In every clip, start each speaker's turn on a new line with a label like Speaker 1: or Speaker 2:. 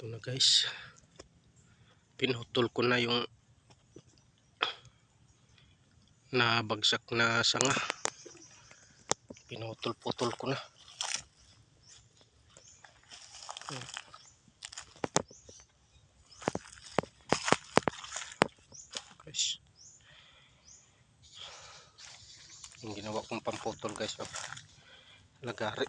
Speaker 1: Ito na guys. Pinutol ko na yung nabagsak na sanga. Pinutol-putol ko na. Guys. Yung ginawa kong pamputol guys. Oh. Lagari.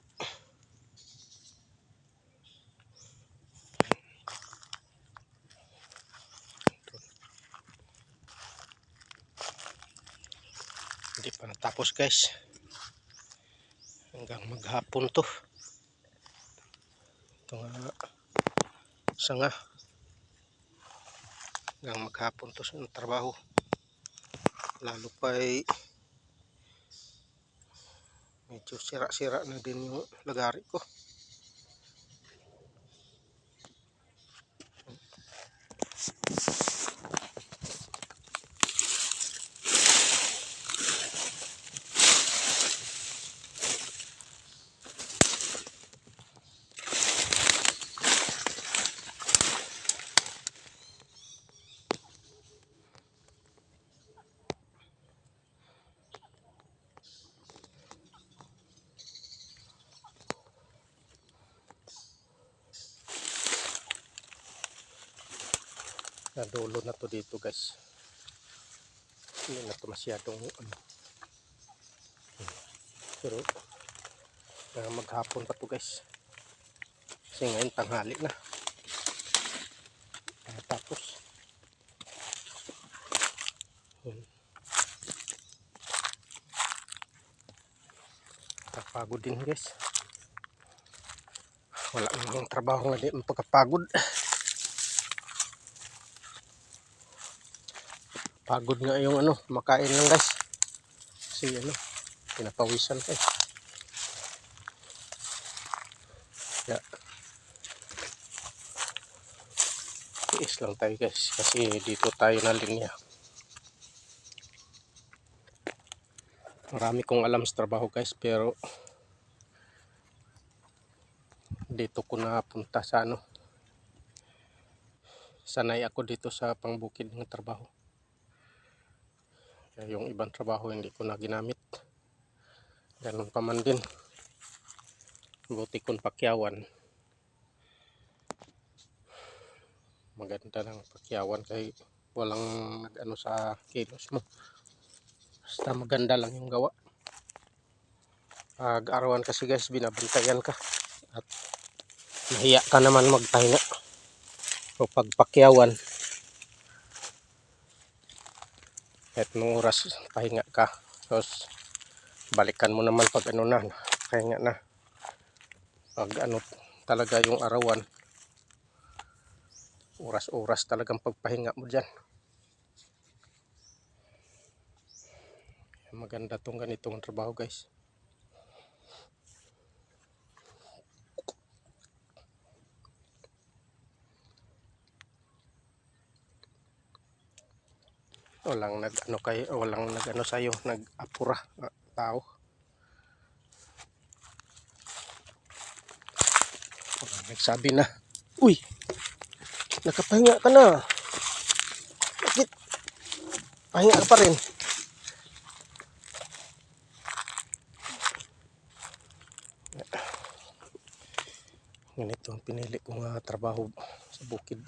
Speaker 1: Hindi pa natapos guys. Hanggang maghapon to. Ito nga sanga. Hanggang maghapon to sa trabaho. Lalo pa ay medyo sira-sira na din yung lagari ko. Nadulo na to dito guys. Hindi na to masyadong ano. Pero uh, maghapon pa to guys. Kasi ngayon tanghali na. Ah, tapos yun. Kapagod din guys. Wala namang trabaho nga di pagkapagod. Pagod nga yung ano, makain lang guys. Kasi ano, pinapawisan ka eh. Kaya, tiis lang tayo guys. Kasi dito tayo na linya. Marami kong alam sa trabaho guys, pero dito ko napunta sa ano. Sanay ako dito sa pangbukid ng trabaho. Kaya yung ibang trabaho hindi ko na ginamit. Ganun pa man din. Buti kong pakyawan. Maganda ng pakyawan kay walang nag-ano sa kilos mo. Basta maganda lang yung gawa. Pag arawan kasi guys, binabantayan ka. At nahiya ka naman magpahinga. O pagpakyawan, kahit nung oras pahinga ka. Tapos balikan mo naman pag ano na pahinga na. Pag ano talaga yung arawan oras-oras talagang pagpahinga mo dyan. Maganda tong ganitong trabaho guys walang nag ano kayo walang nag ano sa'yo nag apura ah, tao. Walang nagsabi na uy nakapahinga ka na. Bakit? Pahinga ka pa rin. Ganito ang pinili kong ah, trabaho sa bukid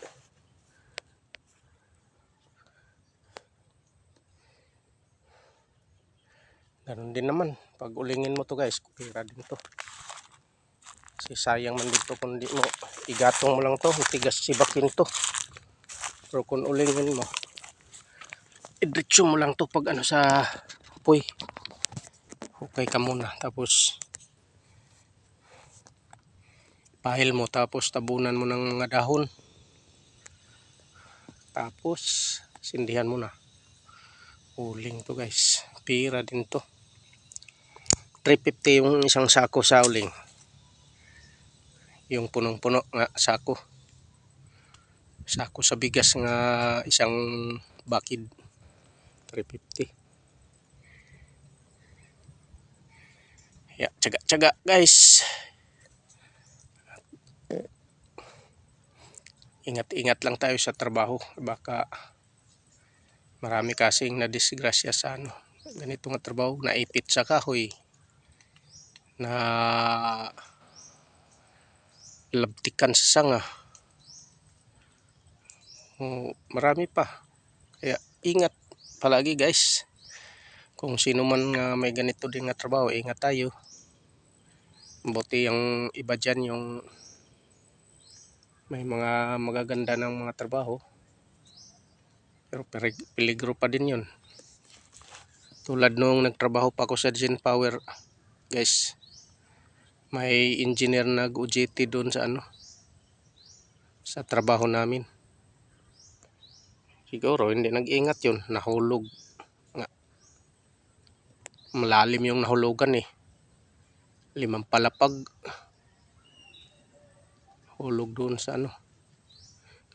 Speaker 1: Ganun din naman. Pag ulingin mo to guys, kupira din to. Kasi sayang man dito kung di mo igatong mo lang to, tigas sibakin to. Pero kung ulingin mo, idritso mo lang to pag ano sa apoy. Okay ka muna. Tapos, pahil mo. Tapos, tabunan mo ng mga dahon. Tapos, sindihan mo na. Uling to guys. Pira din to. 350 yung isang sako sa uling. Yung punong-puno nga sako. Sako sa bigas nga isang bakid. 350. Ya, tsaga-tsaga guys. ingat-ingat lang tayo sa trabaho. Baka marami kasing na disgrasya sa ano. Ganito nga trabaho, naipit sa kahoy. Na labtikan sa sanga. Oh, marami pa. Kaya ingat palagi guys. Kung sino man nga may ganito din nga trabaho, ingat tayo. Buti yung iba dyan yung may mga magaganda ng mga trabaho. Pero peligro pa din yun. Tulad nung nagtrabaho pa ako sa Gen Power, guys. May engineer nag-UGT doon sa ano, sa trabaho namin. Siguro hindi nag-ingat yun, nahulog. Nga. Malalim yung nahulugan eh. Limang palapag. Hulog doon sa ano.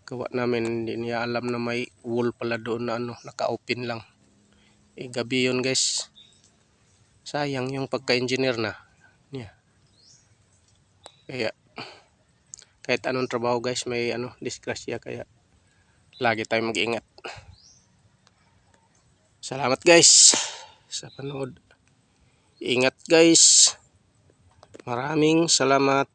Speaker 1: Gawa namin, hindi niya alam na may wall pala doon na ano, naka-open lang. Eh, gabi yun guys. Sayang yung pagka-engineer na. Kaya, kahit anong trabaho guys, may ano, disgrasya. Kaya, lagi tayong mag-ingat. Salamat guys sa panood. Ingat guys. Maraming salamat.